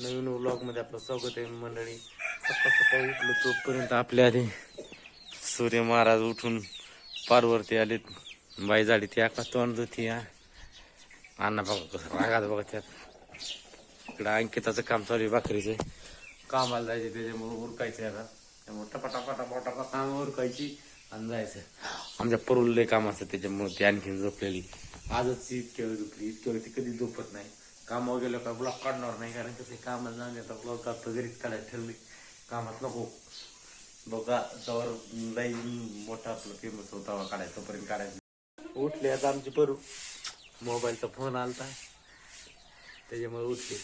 नवीन व्लॉगमध्ये आपलं स्वागत आहे मंडळी. सकाळ सकाळी उठलो तोपर्यंत आपल्या आधी सूर्य महाराज उठून पारवरती आलेत. बाई झाडी ती आका तोंड होती अण्णा बघा कसं रागात बघा त्यात इकडं अंकिताचं काम चालू आहे भाकरीचं. कामाला जायचे त्याच्यामुळे उरकायचं आता. त्यामुळे टपाटा टपा टपा काम उरकायची आणि जायचं. आमच्या परुलले काम असतं त्याच्यामुळे ती आणखीन झोपलेली. आजच ती इतक्या वेळ झोपली इतक्या वेळ ती कधी झोपत नाही. कामावर गेलो का ब्लॉक काढणार नाही कारण कसं आहे, कामाला जाऊन आता ब्लॉक काढतो घरीच काढायला ठरली कामात नको. बघा जवळ लई मोठा आपलं फेमस होता काढायचं पर्यंत काढायचं उठले आता आमची परू. मोबाईलचा फोन आलता. त्याच्यामुळे उठले.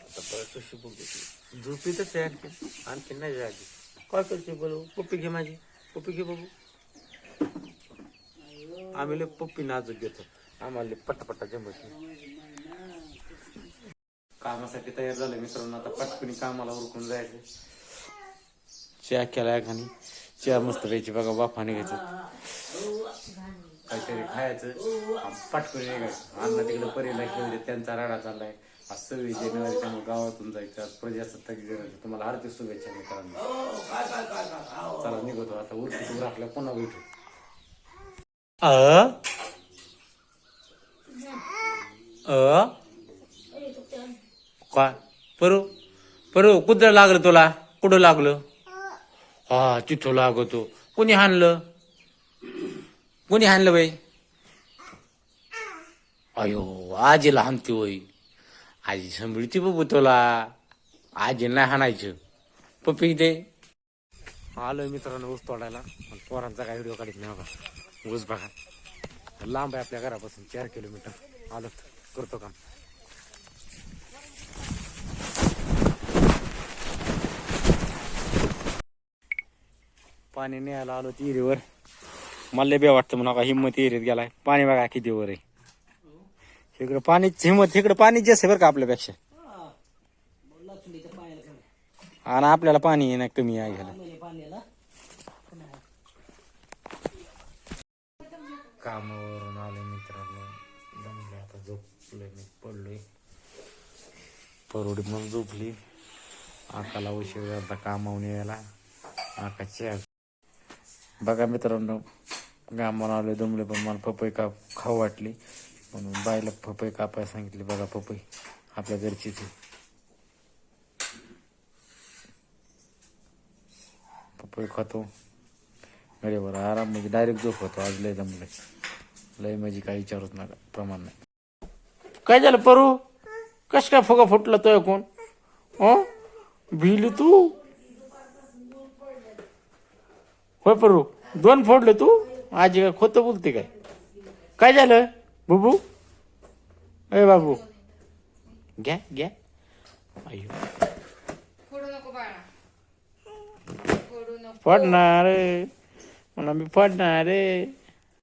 आता परत कशी बघू झोपीतच आहे आणखी आणखी नाही जागी. काय करते बोलू पप्पी घे माझी. पप्पी घे बघू आम्ही लय पप्पी नाजूक घेतो. आम्हाला पटापटा जमत नाही कामासाठी तयार झालं मित्रांनो आता पटकनी कामाला उरकून जायचं. चहा केला एखादी चहा मस्त प्यायची बघा वाफा निघायचं. काहीतरी खायचं. पटकन निघायचं. अन्न तिकडे परीला खेळले त्यांचा राडा चाललाय. आज सव्वीस जानेवारी त्यामुळे गावातून जायचं. आज प्रजासत्ताक दिन आहे. तुम्हाला हार्दिक शुभेच्छा मित्रांनो. चला निघतो. आता उरकून आपल्या पुन्हा भेटू. अ? का? काय परू परू लागलं तुला? कुठं लागलं? हा तिथं लागतो. कोणी हाणलं? कोणी हाणलं बाई? अयो आजीला हाणते होई आजी सांभाळती बाबू तुला. आजी नाही हाणायचं. पप्पी दे आलोय मित्रांनो ऊस तोडायला. पण पोरांचा काय व्हिडिओ काढत नाही बघा. ऊस बघा. लांब आहे आपल्या घरापासून चार किलोमीटर. आलो. करतो काम. पाणी न्यायला आलो तिरीवर मला लय बे वाटतं म्हणा का हिंमत एरीत गेलाय. पाणी बघा किती वर आहे. इकडं पाणीच हिंमत इकडं पाणी जास्त आहे बरं का आपल्यापेक्षा. आणि आपल्याला पाणी नाही कमी आहे घ्यायला कामावरून झोपलोय मी पडलोय. परवडी म्हणून झोपली. आकाला उशीर आता कामावून यायला. आकाच्या बघा मित्रांनो गामावर आले दमले पण मला पपई काप खाऊ वाटली. म्हणून बायला पपई कापाय सांगितली बघा पपई आपल्या घरची ती पपई खातो. गडीवर आराम म्हणजे डायरेक्ट झोप होतो. आज लय दमले लय म्हणजे काही विचारूच नका प्रमाण नाही. काय झालं परू? कस काय फुगा फुटला तो कोण हो? भिली तू? होय परू दोन फोडले तू? आजी काय खोटं बोलते काय? काय झालं बुबू? ए बाबू. घ्या घ्या. अयो पडणार रे मला मी पडणार रे